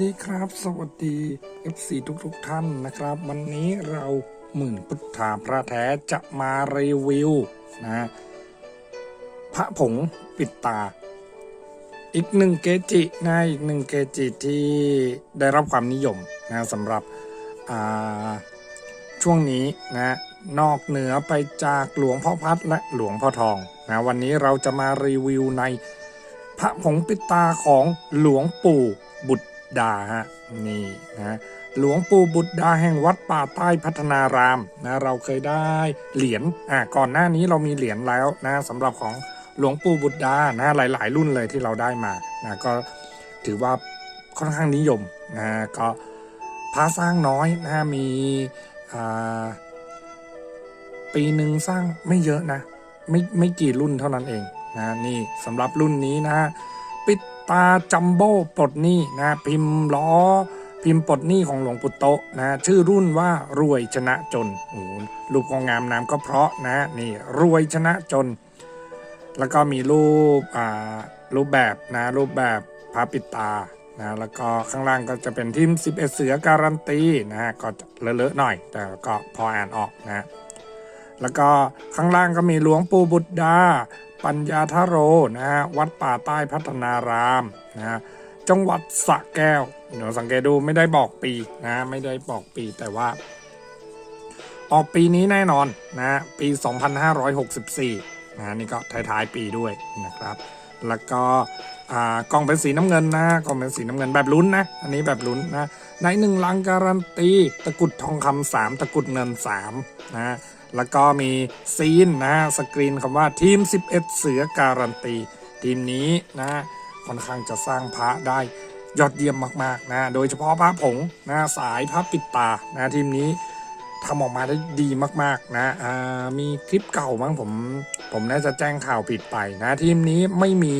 ดีครับ สวัสดี FC ทุกๆทท่านนะครับ วันนี้เราหมื่นพุทธาพระแท้จะมารีวิวนะพระผงปิดตา อีกหนึ่งเกจินะอีกหนึ่งเกจิที่ได้รับความนิยมนะสำหรับช่วงนี้นะนอกเหนือไปจากหลวงพ่อพัดและหลวงพ่อทองนะวันนี้เราจะมารีวิวในพระผงปิดตาของหลวงปู่บุตร ดาฮะนี่นะหลวงปู่บุตรดาแห่งวัดป่าใต้พัฒนารามนะเราเคยได้เหรียญอะก่อนหน้านี้เรามีเหรียญแล้วนะสำหรับของหลวงปู่บุตรดานะหลาย ๆ รุ่นเลยที่เราได้มานะก็ถือว่าค่อนข้างนิยมนะก็พระสร้างน้อยนะมีอ่าปีหนึ่งสร้างไม่เยอะนะ ไม่ไม่กี่รุ่นเท่านั้นเองนะนี่สำหรับรุ่นนี้นะปิด ตาจัมโบ้ปลดหนี้นะพิมพ์ล้อ พิมพ์ปลดหนี้ของหลวงปู่โตะนะชื่อรุ่นว่ารวยชนะจนโอ้โหรูปของงามน้ำก็เพราะนะนี่รวยชนะจน แล้วก็มีรูปอ่ารูปแบบนะรูปแบบพระปิตานะแล้วก็ข้างล่างก็จะเป็นทีม 11 เสือการันตีนะฮะก็เลอะๆหน่อย แต่ก็พออ่านออกนะแล้วก็ข้างล่างก็มีหลวงปู่บุตรดา ปัญญาทโรนะฮะวัดป่าใต้พัฒนารามนะฮะจังหวัดสระแก้วเดี๋ยวสังเกตดูไม่ได้บอกปีนะไม่ได้บอกปีแต่ว่า ออกปีนี้แน่นอนนะปี 2564นะนี่ก็ท้ายๆปีด้วยนะครับ แล้วก็อ่ากล่องเป็นสีน้ำเงินนะกล่องเป็นสีน้ำเงินแบบลุ้นนะ อันนี้แบบลุ้นนะในหนึ่งลังการันตีตะกุดทองคำสามตะกุดเงินสามนะ แล้วก็มีซีนนะสกรีนคำว่าทีม 11 เสือการันตี ทีมนี้นะค่อนข้างจะสร้างพระได้ยอดเยี่ยมมากๆนะ โดยเฉพาะพระผงนะสายพระปิดตานะทีมนี้ทำออกมาได้ดีมากๆนะมีคลิปเก่ามั้งผมผมน่าจะแจ้งข่าวผิดไปนะทีมนี้ไม่มี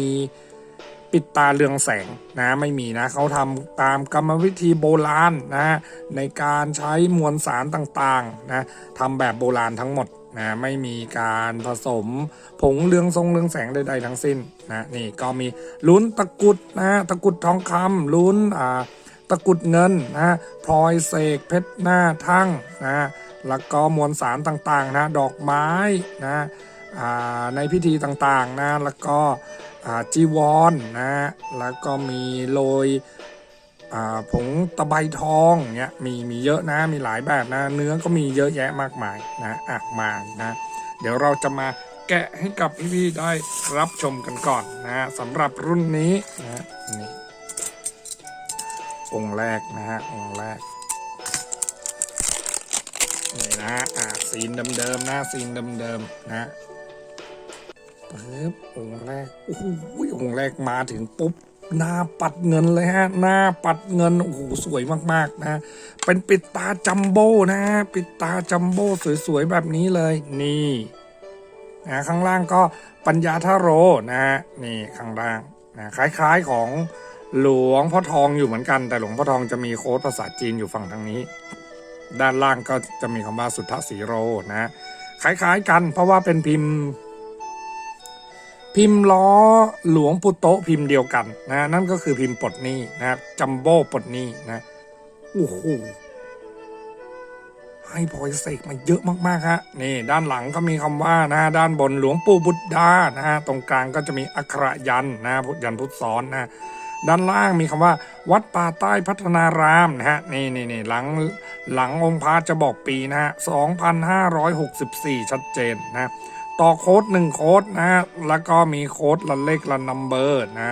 ปิดตาเรืองแสงนะไม่มีนะเขาทำตามกรรมวิธีโบราณนะในการใช้มวลสารต่างๆนะทำแบบโบราณทั้งหมดนะไม่มีการผสมผงเรืองทรงเรืองแสงใดๆทั้งสิ้นนะนี่ก็มีลุ้นตะกุดนะตะกุดทองคำลุ้นอ่าตะกุดเงินนะพลอยเสกเพชรหน้าทั่งนะแล้วก็มวลสารต่างๆนะดอกไม้นะในพิธีต่างๆนะแล้วก็ จีวรนะแล้วก็มีโรยผงตะไบทองเนี้ยมีมีเยอะนะมีหลายแบบนะ เนื้อก็มีเยอะแยะมากมายนะอะมานะเดี๋ยวเราจะมาแกะให้กับพี่ๆได้รับชมกันก่อนนะสำหรับรุ่นนี้นะนี่องค์แรกนะฮะองค์แรกนี่นะอะซีนเดิมๆนะซีนเดิมๆนะ ปึ๊บองค์แรกโอ้โหองค์แรกมาถึงปุ๊บหน้าปัดเงินเลยฮะ หน้าปัดเงินโอ้โหสวยมากๆนะ เป็นปิดตาจัมโบ้นะฮะปิดตาจัมโบ้สวยๆแบบนี้เลย นี่นะข้างล่างก็ปัญญาทโรนะฮะนี่ข้างล่างนะคล้ายๆของหลวงพ่อทองอยู่เหมือนกัน แต่หลวงพ่อทองจะมีโค้ดภาษาจีนอยู่ฝั่งทางนี้ ด้านล่างก็จะมีคำว่าสุทธสีโรนะคล้ายๆกัน เพราะว่าเป็นพิมพ์ พิมพ์ล้อหลวงปู่โตะพิมพ์เดียวกันนะนั่นก็คือพิมพ์ปดนี้นะครับจัมโบ้ปดนี้นะโอ้โหให้พลอยเสกมาเยอะมากๆฮะนี่ด้านหลังก็มีคำว่านะด้านบนหลวงปู่บุตรดานะฮะตรงกลางก็จะมีอักขระยันต์นะยันพุทธซ้อนนะด้านล่างมีคำว่า วัดป่าใต้พัฒนารามนะฮะนี่นี่นี่หลังหลังองค์พระจะบอกปีนะฮะ2564ชัดเจนนะ ต่อโค้ดหนึ่งโค้ดนะ แล้วก็มีโค้ดละเลขละนัมเบอร์นะ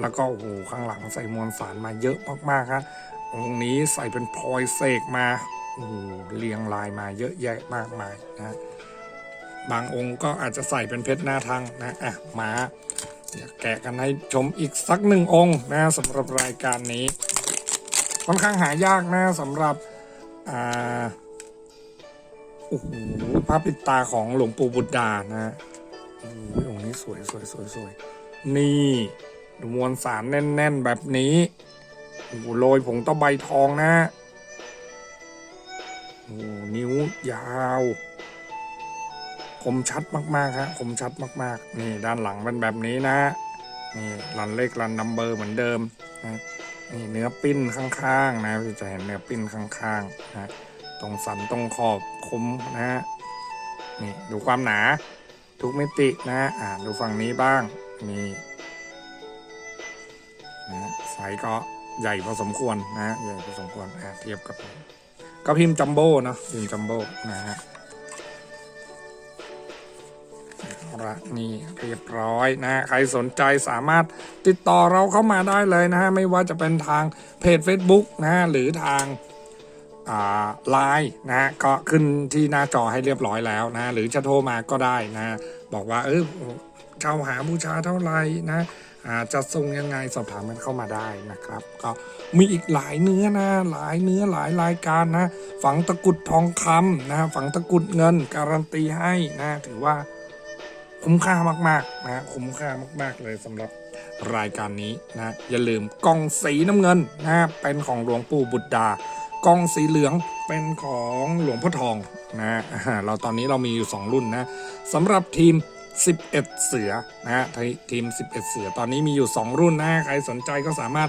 แล้วก็โอ้โหข้างหลังใส่มวลสารมาเยอะมากๆครับองค์นี้ใส่เป็นพลอยเสกมาโอ้โหเรียงลายมาเยอะแยะมากมายนะบางองค์ก็อาจจะใส่เป็นเพชรหน้าทังนะอะมาเดี๋ยวแกะกันให้ชมอีกสักหนึ่งองค์นะสำหรับรายการนี้ ค่อนข้างหายากนะสำหรับอ่า โอ้โหพระปิดตาของหลวงปู่บุตรดานะฮะโอ้โหองค์นี้สวยสวยสวยสวยนี่ดูมวลสารแน่น ๆ แบบนี้โอ้โหโรยผงตะไบทองนะฮะโอ้นิ้วยาวคมชัดมากๆฮะคมชัดมากๆ นี่ด้านหลังเป็นแบบนี้นะนี่รันเลขรันนัมเบอร์เหมือนเดิมนะนี่เนื้อปิ้นข้างๆนะจะเห็นเนื้อปิ้นข้างๆนะ ตรงสันตรงขอบคมนะฮะนี่ดูความหนาทุกมิตินะอ่าดูฝั่งนี้บ้างนี่นะไซส์ก็ใหญ่พอสมควรนะฮะใหญ่พอสมควรอ่าเทียบกับ ก็พิมพ์จัมโบ้เนะพิมพ์จัมโบ้นะฮะเอาละนี่เรียบร้อยนะใครสนใจสามารถติดต่อเราเข้ามาได้เลยนะฮะ ไม่ว่าจะเป็นทางเพจ Facebook นะฮะ หรือทาง ไลน์นะฮะก็ขึ้นที่หน้าจอให้เรียบร้อยแล้วนะหรือจะโทรมาก็ได้นะบอกว่าเออเช่าหาบูชาเท่าไหร่นะจะส่งยังไงสอบถามกันเข้ามาได้นะครับ ก็มีอีกหลายเนื้อนะ หลายเนื้อหลายรายการนะ ฝังตะกุดทองคำนะฝังตะกุดเงิน การันตีให้นะถือว่าคุ้มค่ามากๆนะคุ้มค่ามาก ๆเลยสำหรับรายการนี้นะอย่าลืมกล่องสีน้ำเงินนะเป็นของหลวงปู่บุตรดา กล่องสีเหลืองเป็นของหลวงพ่อทองนะเราตอนนี้เรามีอยู่ 2 รุ่นนะสำหรับทีม 11 เสือนะฮะทีม 11 เสือตอนนี้มีอยู่ 2 รุ่นนะใครสนใจก็สามารถ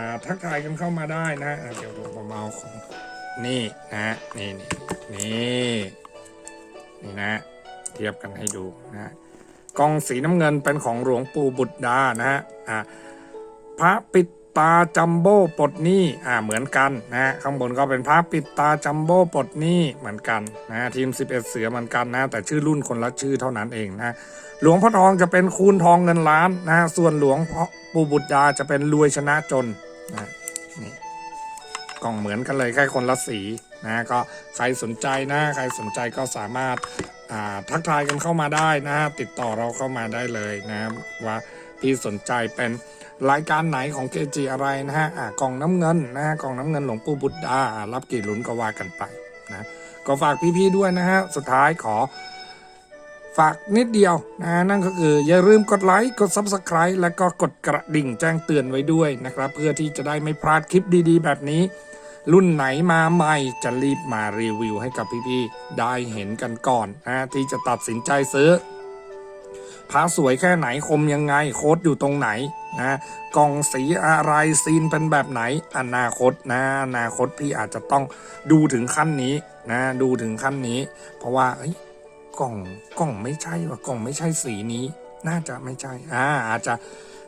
าทักทายกันเข้ามาได้นะเดี๋ยวผมเอาของนี่นะนี่นี่นี่นี่นะ เทียบกันให้ดูนะกองสีน้ำเงินเป็นของหลวงปู่บุตรดานะฮะอ่าพระปิด ตาจัมโบ้ปลดหนี้อ่าเหมือนกันนะฮะข้างบนก็เป็นพระปิดตาจัมโบ้ปลดหนี้เหมือนกันนะทีม 11 เสือเหมือนกันนะ แต่ชื่อรุ่นคนละชื่อเท่านั้นเองนะหลวงพ่อทองจะเป็นคูณทองเงินล้านนะฮะส่วนหลวงพ่อปู่บุตรดาจะเป็นรวยชนะจนนะนี่กล่องเหมือนกันเลยแค่คนละสีนะก็ใครสนใจนะใครสนใจก็สามารถอ่าทักทายกันเข้ามาได้นะฮะติดต่อเราเข้ามาได้เลยนะว่าพี่สนใจเป็น รายการไหนของเกจิอะไรนะฮะอ่ากล่องน้ำเงินนะฮะกล่องน้ำเงินหลวงปู่บุตรดารับกี่ลุ้นก็ว่ากันไปนะก็ฝากพี่ๆด้วยนะฮะสุดท้ายขอฝากนิดเดียวนะนั่นก็คืออย่าลืมกดไลค์กด Subscribe แล้วก็กดกระดิ่งแจ้งเตือนไว้ด้วยนะครับ เพื่อที่จะได้ไม่พลาดคลิปดีๆ แบบนี้ รุ่นไหนมาใหม่จะรีบมารีวิวให้กับพี่ๆได้เห็นกันก่อนนะที่จะตัดสินใจซื้อ พระสวยแค่ไหนคมยังไงโค้ดอยู่ตรงไหนนะกล่องสีอะไรซีนเป็นแบบไหนอนาคตนะอนาคตพี่อาจจะต้องดูถึงขั้นนี้นะดูถึงขั้นนี้ เพราะว่าเฮ้กล่องกล่องไม่ใช่ว่ากล่องไม่ใช่สีนี้ น่าจะไม่ใช่อ่าอาจจะ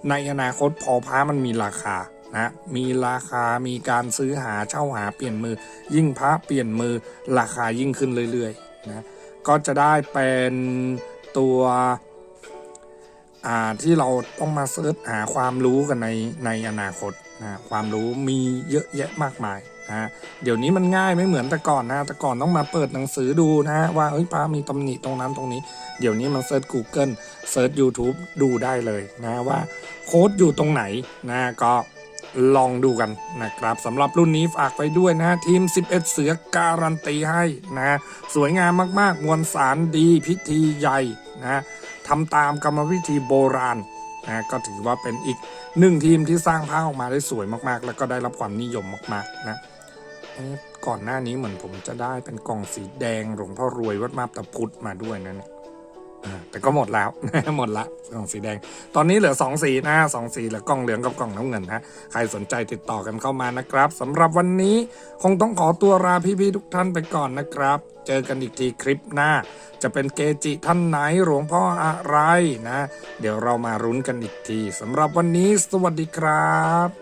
ในอนาคตพอพระมันมีราคานะมีราคามีการซื้อหาเช่าหาเปลี่ยนมือ ยิ่งพระเปลี่ยนมือราคายิ่งขึ้นเรื่อยๆนะก็จะได้เป็นตัว อ่าที่เราต้องมาเสิร์ชหาความรู้กันในในอนาคตนะความรู้มีเยอะแยะมากมายนะเดี๋ยวนี้มันง่ายไม่เหมือนแต่ก่อนนะแต่ก่อนต้องมาเปิดหนังสือดูนะว่าเอ้ยพระมีตำหนิตรงนั้นตรงนี้ เดี๋ยวนี้มันเซิร์ช Google เซิร์ช YouTube ดูได้เลยนะว่าโค้ดอยู่ตรงไหนนะก็ลองดูกันนะครับสำหรับรุ่นนี้ฝากไปด้วยนะทีม 11 เสือการันตีให้นะสวยงามมากๆ มวลสารดีพิธีใหญ่นะ ทำตามกรรมวิธีโบราณนะก็ถือว่าเป็นอีกหนึ่งทีมที่สร้างผ้าออกมาได้สวยมากๆ แล้วก็ได้รับความนิยมมากๆนะก่อนหน้านี้เหมือนผมจะได้เป็นกล่องสีแดงหลวงพ่อรวยวัดมาบตะพุธมาด้วยนะเนี่ย แต่ก็หมดแล้ว หมดละกล่องสีแดง ตอนนี้เหลือสองสีนะสองสีเหลือกล่องเหลืองกับกล่องน้ำเงินนะใครสนใจติดต่อกันเข้ามานะครับสำหรับวันนี้คงต้องขอตัวลาพี่ๆทุกท่านไปก่อนนะครับ เจอกันอีกทีคลิปหน้า จะเป็นเกจิท่านไหนหลวงพ่ออะไรนะ เดี๋ยวเรามารุ้นกันอีกทีสำหรับวันนี้ สวัสดีครับ